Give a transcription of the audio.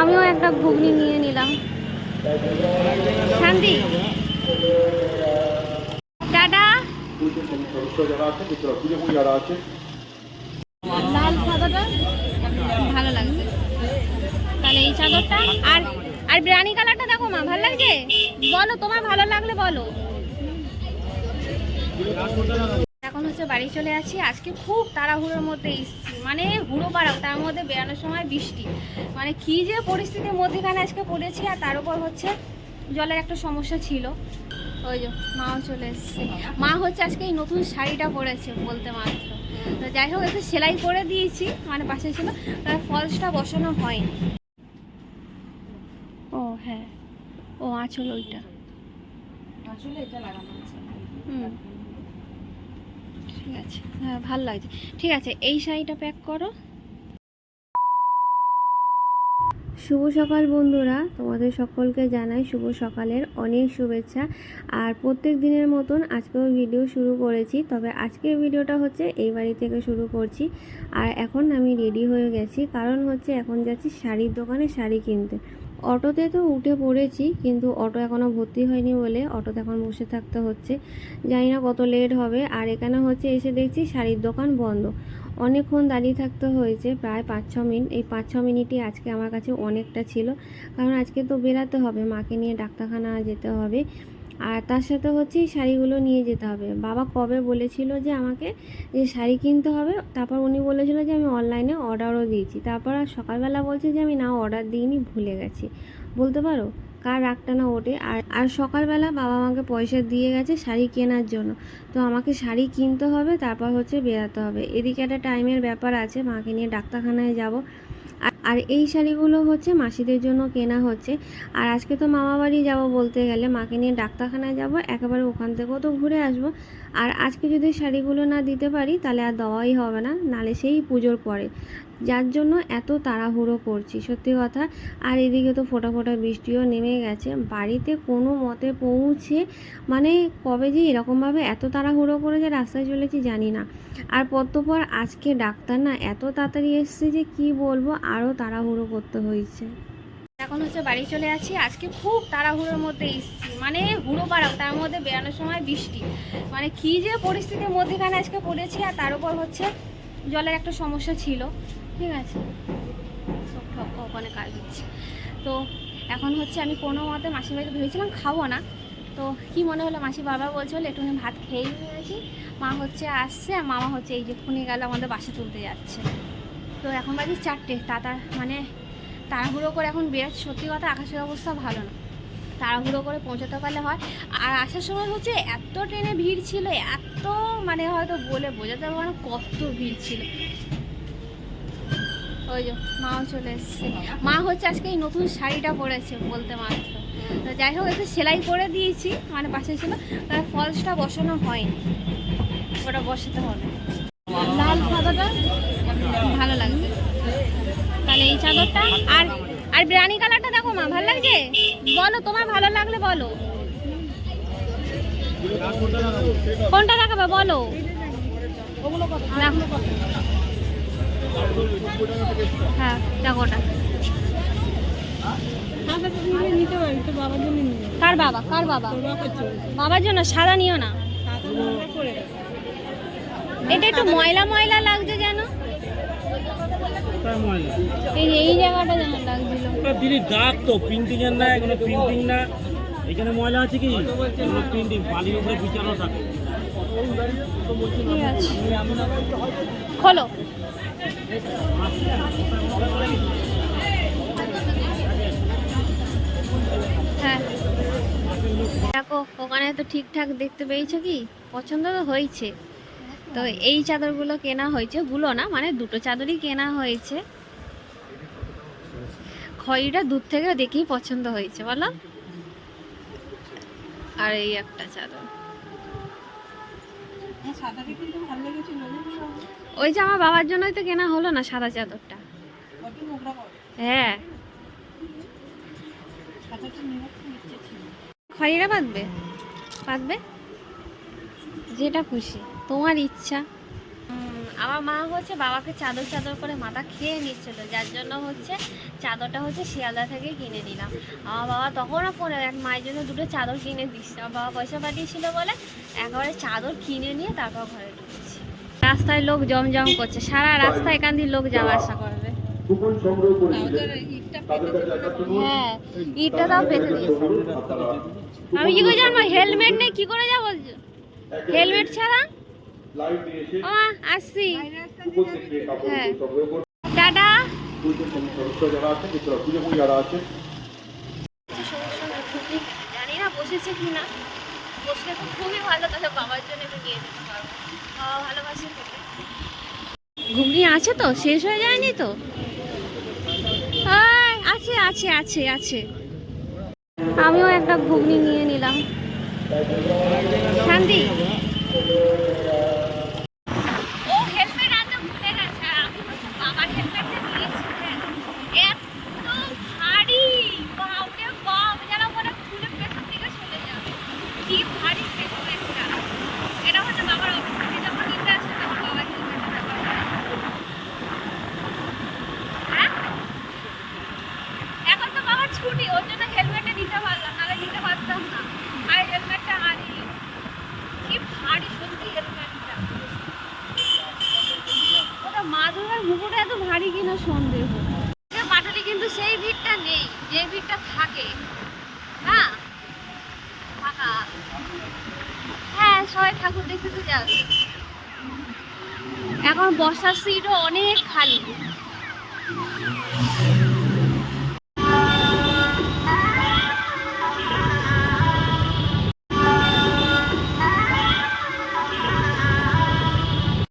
আমিও একটা ঘুগনি নিয়ে নিলাম। শান্তি। টাটা। লাল ভালো তাহলে এই চাদরটা আর আর কালারটা দেখো মা, ভালো লাগছে? বলো, তোমার ভালো লাগলে বলো। এখন হচ্ছে বাড়ি চলে আছি আজকে খুব তাড়াহুড়োর মধ্যে এসেছি। মানে হুড়ো পাড়াও, তার মধ্যে বেরানোর সময় বৃষ্টি। মানে কি যে পরিস্থিতির মধ্যেখানে আজকে পড়েছি আর তার উপর হচ্ছে জলের একটা সমস্যা ছিল। ওই যে মাও চলে এসছে। মা হচ্ছে আজকে এই নতুন শাড়িটা পরেছে বলতে মাত্র। তো যাই হোক, একটু সেলাই করে দিয়েছি মানে পাশে ছিল, তার ফলসটা বসানো হয়নি। ও হ্যাঁ। ও, আঁচল ওইটা। আসলে এটা লাগানো আছে। আছে। হ্যাঁ ভালো লাগছে। ঠিক আছে, এই শাড়িটা প্যাক করো। শুভ সকাল বন্ধুরা, তোমাদের সকলকে জানাই শুভ সকালের অনেক শুভেচ্ছা। আর প্রত্যেক দিনের মতন আজকেও ভিডিও শুরু করেছি, তবে আজকের ভিডিওটা হচ্ছে এই বাড়ি থেকে শুরু করছি। আর এখন আমি রেডি হয়ে গেছি, কারণ হচ্ছে এখন যাচ্ছি শাড়ির দোকানে শাড়ি কিনতে। অটোতে তো উঠে পড়েছি, কিন্তু অটো এখনও ভর্তি হয়নি বলে অটোতে এখন বসে থাকতে হচ্ছে। জানি না কত লেট হবে। আর এখানে হচ্ছে এসে দেখছি শাড়ির দোকান বন্ধ। অনেকক্ষণ দাঁড়িয়ে থাকতে হয়েছে, প্রায় পাঁচ ছ মিনিট এই পাঁচ ছ মিনিটই আজকে আমার কাছে অনেকটা ছিল। কারণ আজকে তো বেরাতে হবে, মাকে নিয়ে ডাক্তারখানা যেতে হবে। আর তার সাথে হচ্ছে এই শাড়িগুলো নিয়ে যেতে হবে। বাবা কবে বলেছিল যে আমাকে যে শাড়ি কিনতে হবে, তারপর উনি বলেছিল যে আমি অনলাইনে অর্ডারও দিয়েছি। তারপর আর সকালবেলা বলছে যে আমি না অর্ডার দিইনি, ভুলে গেছি। বলতে পারো? কার রাগটা না ওঠে? আর আর সকালবেলা বাবা আমাকে পয়সা দিয়ে গেছে শাড়ি কেনার জন্য। তো আমাকে শাড়ি কিনতে হবে, তারপর হচ্ছে বেরাতে হবে। এদিকে একটা টাইমের ব্যাপার আছে, মাকে নিয়ে ডাক্তারখানায় যাব। আর- এই শাড়িগুলো হচ্ছে মাসিদের জন্য কেনা হচ্ছে। আর আজকে তো মামা বাড়ি যাব বলতে গেলে, মাকে নিয়ে ডাক্তারখানায় যাব, একেবারে ওখান থেকেও তো ঘুরে আসব। আর আজকে যদি শাড়িগুলো না দিতে পারি, তাহলে আর দেওয়াই হবে না, নালে সেই পুজোর পরে। যার জন্য এত তাড়াহুড়ো করছি, সত্যি কথা। আর এদিকে তো ফোটা ফোটা বৃষ্টিও নেমে গেছে। বাড়িতে কোনো মতে পৌঁছে মানে কবে যে এরকমভাবে এত তাড়াহুড়ো করে যে রাস্তায় চলেছি জানি না। আর পর আজকে ডাক্তার না এত তাড়াতাড়ি এসছে যে কি বলব, আরও তাড়াহুড়ো করতে হয়েছে। এখন হচ্ছে বাড়ি চলে আছি আজকে খুব তাড়াহুড়োর মধ্যে এসেছি। মানে হুড়ো পাড়াও তার মধ্যে বেরানোর সময় বৃষ্টি। মানে কি যে পরিস্থিতির মধ্যেখানে আজকে পড়েছি, আর তার উপর হচ্ছে জলের একটা সমস্যা ছিল। ঠিক আছে। সব ঠক ওখানে কাজ দিচ্ছে। তো এখন হচ্ছে আমি কোনো মতে মাসির বাড়িতে ভেবেছিলাম খাব না। তো কি মনে হলো? মাসি বাবা বলছিল একটুখানি ভাত খেয়েই নিয়েছি মা হচ্ছে আসছে, আর মামা হচ্ছে এই যে খুনে গেল আমাদের বাসা তুলতে যাচ্ছে। তো এখন বাজে চারটে। তাতা মানে তাড়াহুড়ো করে এখন বেরোচ্ছে। সত্যি কথা আকাশের অবস্থা ভালো না। তাড়াহুড়ো করে পৌঁছাতে পারলে হয়। আর আসার সময় হচ্ছে এত ট্রেনে ভিড় ছিল, এত মানে হয়তো বলে বোঝাতে পারব না কত ভিড় ছিল। ওই যে, মাও চলে এসছে। মা হচ্ছে আজকে এই নতুন শাড়িটা পরেছে বলতে মাত্র। তো যাই হোক, একটু সেলাই করে দিয়েছি মানে পাশে ছিল, তার ফলসটা বসানো হয়নি। ওটা বসাতে হবে। লাল সাদাটা ভালো লাগছে। তাহলে এই চাদরটা, আর আর বিরিয়ানি কালারটা দেখো মা, ভালো লাগছে? বলো, তোমার ভালো লাগলে বলো। কোনটা দেখাবা, বলো। দেখো। হ্যাঁ নিয়ে কার বাবা? কার বাবা? বাবার জন্য সাদা নিও না। এটা একটু ময়লা ময়লা লাগছে যেন। এই এই জায়গাটা যেন লাগছিল। দিদি দাগ তো। প্রিন্টিং এর না এগুলো প্রিন্টিং না। এখানে ময়লা আছে কি? এগুলো প্রিন্টিং বালির উপরে বিছানো থাকে। খোলো। হ্যাঁ। দেখো ওখানে তো ঠিকঠাক দেখতে পেয়েছ কি? পছন্দ তো হয়েছে। তো এই চাদরগুলো কেনা হয়েছে গুলো না মানে দুটো চাদরই কেনা হয়েছে। খয়রিটা দূর থেকে দেখেই পছন্দ হয়েছে বলো। আর এই একটা চাদর। লেগেছিল ওই যে আমার বাবার জন্যই তো কেনা হলো না সাদা চাদরটা। হ্যাঁ। খরিরা বাঁধবে? বাঁধবে? যেটা খুশি। তোমার ইচ্ছা। আমার মা হচ্ছে বাবাকে চাদর চাদর করে মাথা খেয়ে নিচ্ছিল যার জন্য হচ্ছে চাদরটা হচ্ছে শিয়ালদা থেকে কিনে নিলাম। আমার বাবা তখনও ফোনে এক মায়ের জন্য দুটো চাদর কিনে দিচ্ছে। আমার বাবা পয়সা পাঠিয়েছিল বলে একবারে চাদর কিনে নিয়ে তারপর ঘরে ঢুকেছি। রাস্তায় লোক জমজম করছে সারা রাস্তা এখান দিয়ে লোক যাওয়া আসা করবে। হ্যাঁ ইটটা তাও পেতে দিয়েছে। আমি কি করে জানব হেলমেট নেই কি করে যাব? হেলমেট ছাড়া আসছি। হ্যাঁ। টাটা। জানি না বসেছে কি না। বসলে তো খুবই ভালো তাহলে বাবার জন্য একটু নিয়ে যেতে পারব। বাবা ভালোবাসে ঘুগনি আছে তো? শেষ হয়ে যায়নি তো? আছে আছে আছে আছে। আমিও একটা ঘুগনি নিয়ে নিলাম। শান্তি ও হেলমেট আনতে ভুলে গেছে আর আমি হচ্ছে বাবার হেলমেটটা নিয়েছি হ্যাঁ। এত ভারী বাপরে বাপ যেন মনে হয় খুলে পেছন দিকে চলে যাবে কি ভারী হেলমেটটা এটা হচ্ছে বাবার অফিস থেকে যখন নিতে আসে তখন বাবার হেলমেটটা ব্যবহার করে হ্যাঁ এখন তো বাবার ছুটি ওর জন্য হেলমেটটা নিতে পারলাম নাহলে নিতে পারতাম না আর হেলমেটটা হারিয়ে কি ভারী সত্যি হেলমেটটা ওটা মা দুর্গার মুকুটটা এত ভারী কিনা সন্দেহ পাটালি কিন্তু সেই ভিড়টা নেই, যে ভিড়টা থাকে। না ফাঁকা। হ্যাঁ সবাই ঠাকুর দেখতে তো যাবে। এখন বসার সিটও অনেক খালি।